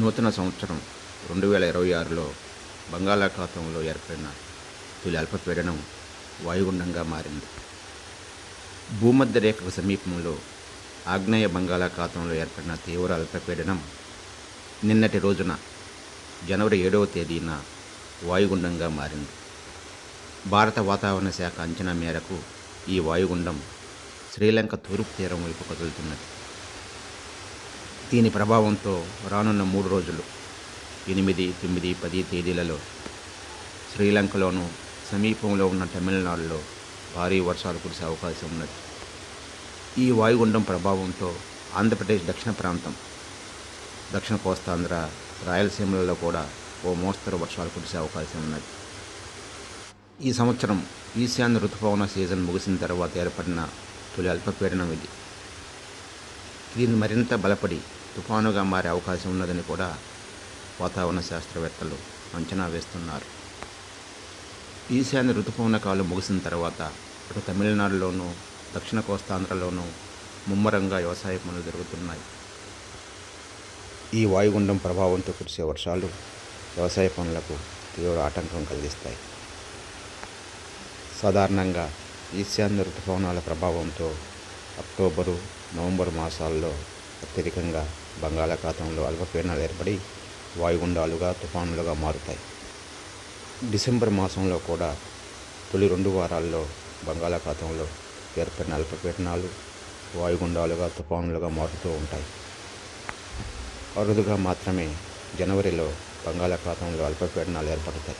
నూతన సంవత్సరం రెండు వేల ఇరవై ఆరులో బంగాళాఖాతంలో ఏర్పడిన తొలి అల్పపీడనం వాయుగుండంగా మారింది. భూమధ్య రేఖకు సమీపంలో ఆగ్నేయ బంగాళాఖాతంలో ఏర్పడిన తీవ్ర అల్పపీడనం నిన్నటి రోజున జనవరి ఏడవ తేదీన వాయుగుండంగా మారింది. భారత వాతావరణ శాఖ అంచనా మేరకు ఈ వాయుగుండం శ్రీలంక తూర్పు తీరం వైపు కదులుతున్నది. దీని ప్రభావంతో రానున్న మూడు రోజులు ఎనిమిది తొమ్మిది పది తేదీలలో శ్రీలంకలోను సమీపంలో ఉన్న తమిళనాడులో భారీ వర్షాలు కురిసే అవకాశం ఉన్నది. ఈ వాయుగుండం ప్రభావంతో ఆంధ్రప్రదేశ్ దక్షిణ ప్రాంతం దక్షిణ కోస్తాంధ్ర రాయలసీమలలో కూడా ఓ మోస్తరు వర్షాలు కురిసే అవకాశం ఉన్నది. ఈ సంవత్సరం ఈశాన్య ఋతుపవన సీజన్ ముగిసిన తర్వాత ఏర్పడిన తొలి అల్పపీడనం ఇది. దీన్ని మరింత బలపడి తుఫానుగా మారే అవకాశం ఉన్నదని కూడా వాతావరణ శాస్త్రవేత్తలు అంచనా వేస్తున్నారు. ఈశాన్య ఋతుపవనకాలు ముగిసిన తర్వాత అటు తమిళనాడులోనూ దక్షిణ కోస్తాంధ్రలోనూ ముమ్మరంగా వ్యవసాయ పనులు జరుగుతున్నాయి. ఈ వాయుగుండం ప్రభావంతో కురిసే వర్షాలు వ్యవసాయ పనులకు తీవ్ర ఆటంకం కలిగిస్తాయి. సాధారణంగా ఈశాన్య ఋతుపవనాల ప్రభావంతో అక్టోబరు నవంబర్ మాసాల్లో అత్యధికంగా బంగాళాఖాతంలో అల్పపీడనాలు ఏర్పడి వాయుగుండాలుగా తుఫానులుగా మారుతాయి. డిసెంబర్ మాసంలో కూడా తొలి రెండు వారాల్లో బంగాళాఖాతంలో ఏర్పడిన అల్పపీడనాలు వాయుగుండాలుగా తుఫానులుగా మారుతూ ఉంటాయి. అరుదుగా మాత్రమే జనవరిలో బంగాళాఖాతంలో అల్పపీడనాలు ఏర్పడతాయి.